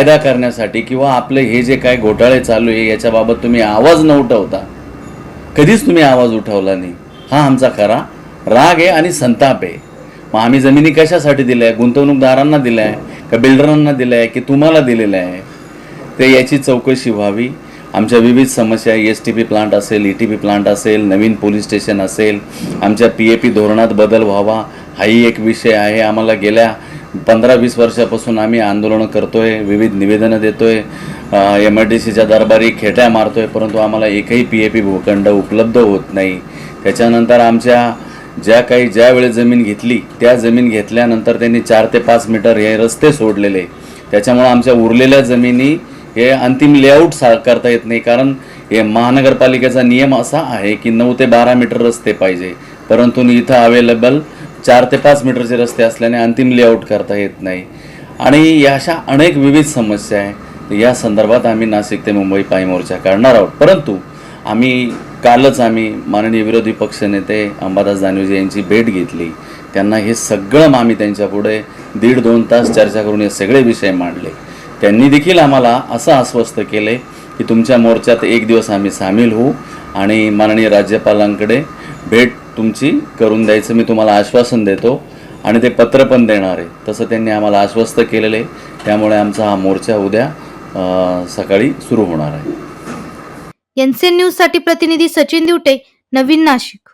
कायदा करण्यासाठी किंवा आपले हे जे काय घोटाळे चालू आहे याच्याबाबत तुम्ही आवाज न उठवता कधीच तुम्ही आवाज उठवला नाही. हा आमचा खरा राग आहे आणि संताप आहे. मग आम्ही जमिनी कशासाठी दिल्या? आहे गुंतवणूकदारांना दिल्या? आहे का बिल्डरांना दिलं आहे की तुम्हाला दिलेलं आहे? ते याची चौकशी व्हावी. आमच्या विविध समस्या एस टी पी प्लांट असेल ई टी पी प्लांट असेल नवीन पोलीस स्टेशन असेल आमच्या पी ए पी धोरणात बदल व्हावा. हाही एक विषय आहे. आम्हाला गेल्या पंधरा वीस वर्षापासून आम्ही आंदोलनं करतोय विविध निवेदनं देतोय एम आय डी सीच्या दरबारी खेट्या मारतोय परंतु आम्हाला एकही पी ए पी भूखंड उपलब्ध होत नाही. त्याच्यानंतर आमच्या ज्या काही ज्यावेळी जमीन घेतली त्या जमीन घेतल्यानंतर त्यांनी चार ते पाच मीटर हे रस्ते सोडलेले. त्याच्यामुळं आमच्या उरलेल्या जमिनी हे अंतिम लेआउट सा करता येत नाही कारण हे महानगरपालिकेचा नियम असा आहे की नऊ ते बारा मीटर रस्ते पाहिजे. परंतु इथं अवेलेबल चार ते पाच मीटरचे रस्ते असल्याने अंतिम लेआउट करता येत नाही. आणि या अशा अनेक विविध समस्या आहे. या संदर्भात आम्ही नाशिक ते मुंबई पायी मोर्चा काढणार आहोत. परंतु आम्ही कालच आम्ही माननीय विरोधी पक्षनेते अंबादास दानवेजी यांची भेट घेतली. त्यांना हे सगळं आम्ही त्यांच्यापुढे दीड दोन तास चर्चा करून हे सगळे विषय मांडले. त्यांनी देखील आम्हाला असं आश्वस्त केले की तुमच्या मोर्चात एक दिवस आम्ही सामील होऊ आणि माननीय राज्यपालांकडे भेट तुमची करून द्यायचं मी तुम्हाला आश्वासन देतो आणि ते पत्र पण देणार आहे. तसं त्यांनी आम्हाला आश्वस्त केलेलं आहे. त्यामुळे आमचा हा मोर्चा उद्या सकाळी सुरू होणार आहे. एनसीएन न्यूजसाठी प्रतिनिधी सचिन दिवटे नवीन नाशिक.